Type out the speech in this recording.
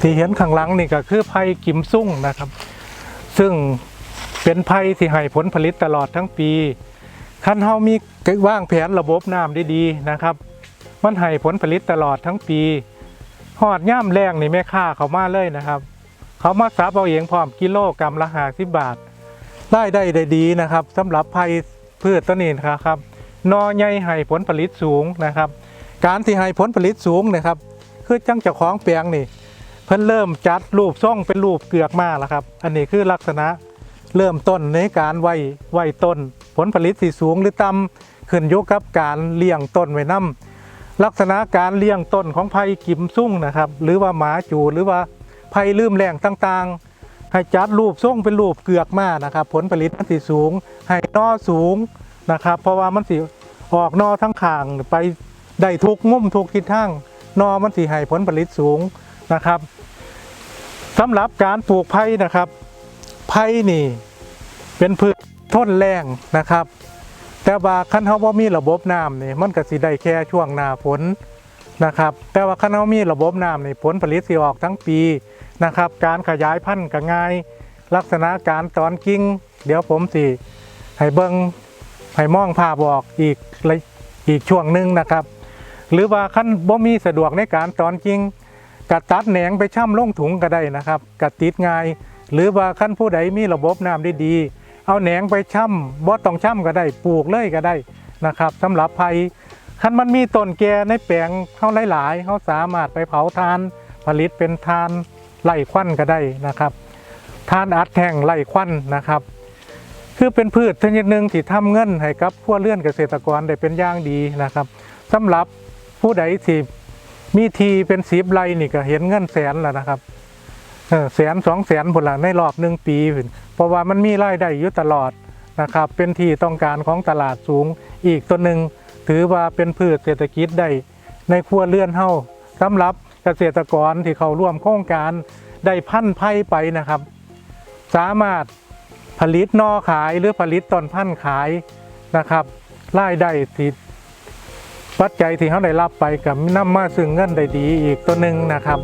ที่เห็นข้างหลังนี่ก็คือไผ่กิมซุ่งนะครับ ซึ่งเป็นไผ่ที่ให้ผลผลิตตลอดทั้งปีคันเฮามีว่างแผนระบบน้ำดีๆนะครับ มันให้ผลผลิตตลอดทั้งปีหอดย่ามแรงนี่แม่ค้าเขามาเลยนะครับ เขามาซับเอาเองพร้อมกิโลกรัมละห้าสิบบาทได้ได้ได้ดีนะครับสำหรับไผ่พืชต้นนี้นะครับนอใหญ่ให้ผลผลิตสูงนะครับ การที่ให้ผลผลิตสูงนะครับคือจังเจ้าของแปลงนี่ เพิ่นเริ่มจัดรูปทรงเป็นรูปเกือกมาแล้วครับ อันนี้คือลักษณะเริ่มต้นในการไว้ไว้ต้น ผลผลิตสีสูงหรือต่ำขึ้นอยู่กับการเลี้ยงต้นไว้นํลักษณะการเลี้ยงต้นของไผ่กิมซุ่งนะครับ หรือว่าหมาจูหรือว่าไผ่ลืมแหล่งต่างๆ ให้จัดรูปทรงเป็นรูปเกือกมานะครับ ผลผลิตมันสีสูง ให้นอสูงนะครับ เพราะว่ามันสีออกนอทั้งข้างไปได้ทุกงุ่มทุกทิศทางนอมันสีให้ผลผลิตสูงนะครับ สำหรับการปลูกไผ่นะครับไผ่นี่ เป็นพืชทนแรงนะครับ แต่ว่าคันเฮาบ่มีระบบน้ำนี่มันก็สิได้แค่ช่วงหน้าฝนนะครับ แต่ว่าคันเฮามีระบบน้ำนี่ผลผลิตสิออกทั้งปีนะครับ การขยายพันธุ์ก็ง่าย ลักษณะการตอนกิ่งเดี๋ยวผมสิให้เบิ่งให้มองภาพออกอีกอีกช่วงหนึ่งนะครับ หรือว่าคันบ่มีสะดวกในการตอนกิ่ง กะตัดแหนงไปช่ำลงถุงก็ได้นะครับกะติดง่าย หรือว่าขั้นผู้ใดมีระบบน้ำได้ดีเอาแหนงไปช่ำบ่ต้องช่ำก็ได้ปลูกเลยก็ได้นะครับสำหรับไผ่คันมันมีต้นแก่ในแปลงเขาหลายๆเขาสามารถไปเผาทานผลิตเป็นทานไล่ควันก็ได้นะครับทานอัดแท่งไล่ควันนะครับ คือเป็นพืชชนิดหนึ่งที่ทำเงินให้กับพวกเลื่อนเกษตรกรได้เป็นอย่างดีนะครับสำหรับผู้ใดที่ มีทีเป็นสิบไรนี่ก็เห็นเงินแสนแล้วนะครับแสนสองแสนผลละในรอบหนึ่งปี เพราะว่ามันมีรายได้อยู่ตลอดนะครับ เป็นที่ต้องการของตลาดสูงอีกตัวหนึ่งถือว่าเป็นพืชเศรษฐกิจได้ในครัวเรือนเฮาสำหรับเกษตรกรที่เขาร่วมโครงการได้พันธุ์ไผ่ไปนะครับ สามารถผลิตนอขายหรือผลิตต้นพันธุ์ขายนะครับรายได้ที่ ปัจจัยที่เขาได้รับไปกับน้ำมาซึ่งเงินได้ดีอีกตัวหนึ่งนะครับ